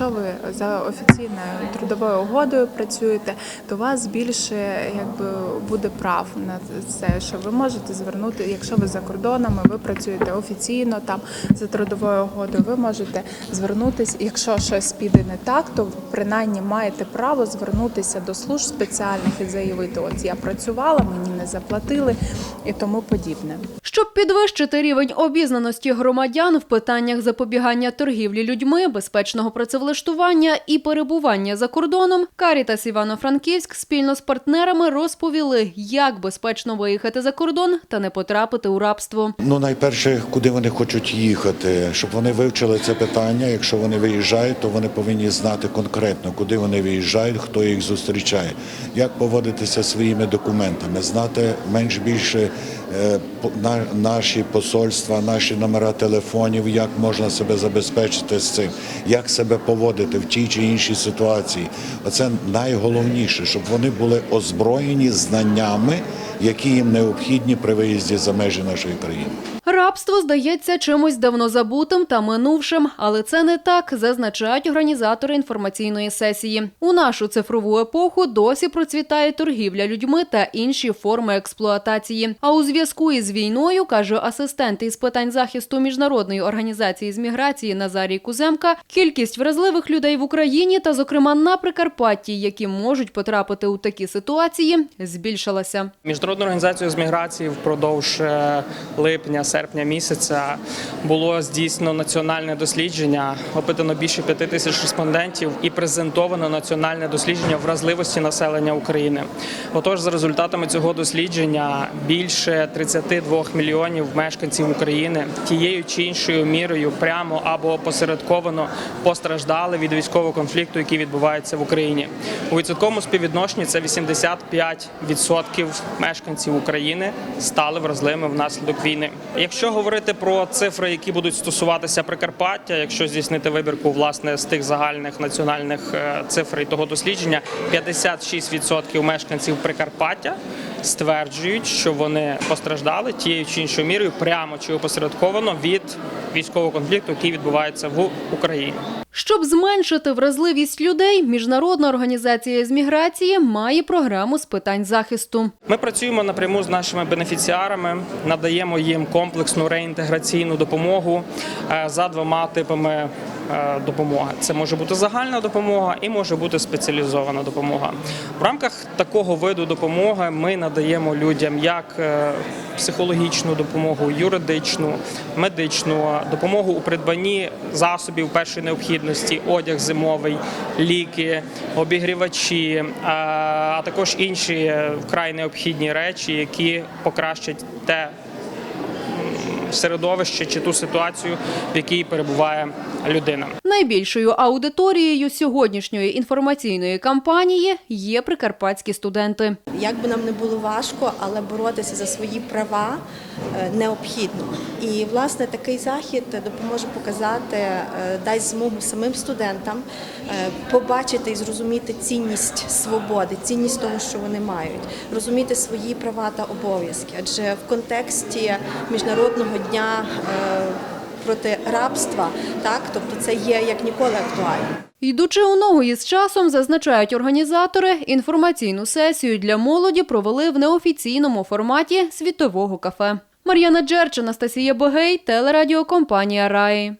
якщо ви за офіційною трудовою угодою працюєте, то у вас більше якби буде прав на це, що ви можете звернути, якщо ви за кордонами, ви працюєте офіційно там за трудовою угодою, ви можете звернутися. Якщо щось піде не так, то принаймні маєте право звернутися до служб спеціальних і заявити, от я працювала, мені не заплатили і тому подібне. Щоб підвищити рівень обізнаності громадян в питаннях запобігання торгівлі людьми, безпечного працевлаштування і перебування за кордоном, Карітас Івано-Франківськ спільно з партнерами розповіли, як безпечно виїхати за кордон та не потрапити у рабство. Ну, найперше, куди вони хочуть їхати, щоб вони вивчили це питання. Якщо вони виїжджають, то вони повинні знати конкретно, куди вони виїжджають, хто їх зустрічає, як поводитися своїми документами, знати менш більше е, на- наші посольства, наші номера телефонів, як можна себе забезпечити з цим, як себе поводити в тій чи іншій ситуації. Оце найголовніше, щоб вони були озброєні знаннями, які їм необхідні при виїзді за межі нашої країни. Рабство здається чимось давно забутим та минувшим, але це не так, зазначають організатори інформаційної сесії. У нашу цифрову епоху досі процвітає торгівля людьми та інші форми експлуатації. А у зв'язку із війною каже асистент із питань захисту міжнародної організації з міграції Назарій Куземка, кількість вразливих людей в Україні та, зокрема, на Прикарпатті, які можуть потрапити у такі ситуації, збільшилася. Міжнародною організацією з міграції впродовж е, липня-серпня місяця було здійснено національне дослідження. Опитано більше п'яти тисяч респондентів і презентовано національне дослідження вразливості населення України. Отож, за результатами цього дослідження більше 32 мільйонів мешканців України тією чи іншою мірою прямо або опосередковано постраждали від військового конфлікту, який відбувається в Україні. У відсотковому співвідношенні це 85% мешканців України стали вразливими внаслідок війни. Якщо говорити про цифри, які будуть стосуватися Прикарпаття, якщо здійснити вибірку власне з тих загальних національних е, цифр і того дослідження, 56% мешканців Прикарпаття стверджують, що вони постраждали тією чи іншою мірою, прямо чи опосередковано від військового конфлікту, який відбувається в Україні. Щоб зменшити вразливість людей, міжнародна організація з міграції має програму з питань захисту. Ми працюємо напряму з нашими бенефіціарами, надаємо їм комплексну реінтеграційну допомогу е, за двома типами е, допомоги. Це може бути загальна допомога і може бути спеціалізована допомога. В рамках такого виду допомоги ми надаємо людям як е, психологічну допомогу, юридичну, медичну допомогу у придбанні засобів першої необхідності, одяг зимовий, ліки, обігрівачі, е, а також інші вкрай необхідні речі, які покращать те середовище чи ту ситуацію, в якій перебуває людина. Найбільшою аудиторією сьогоднішньої інформаційної кампанії є прикарпатські студенти. Як би нам не було важко, але боротися за свої права е, необхідно. І власне такий захід допоможе показати, е, дасть змогу самим студентам е, побачити і зрозуміти цінність свободи, цінність того, що вони мають, розуміти свої права та обов'язки. Адже в контексті міжнародного дня проти рабства, так тобто це є як ніколи актуально. Йдучи у ногу із часом, зазначають організатори, інформаційну сесію для молоді провели в неофіційному форматі світового кафе. Мар'яна Джерч, Анастасія Богей, телерадіокомпанія Раї.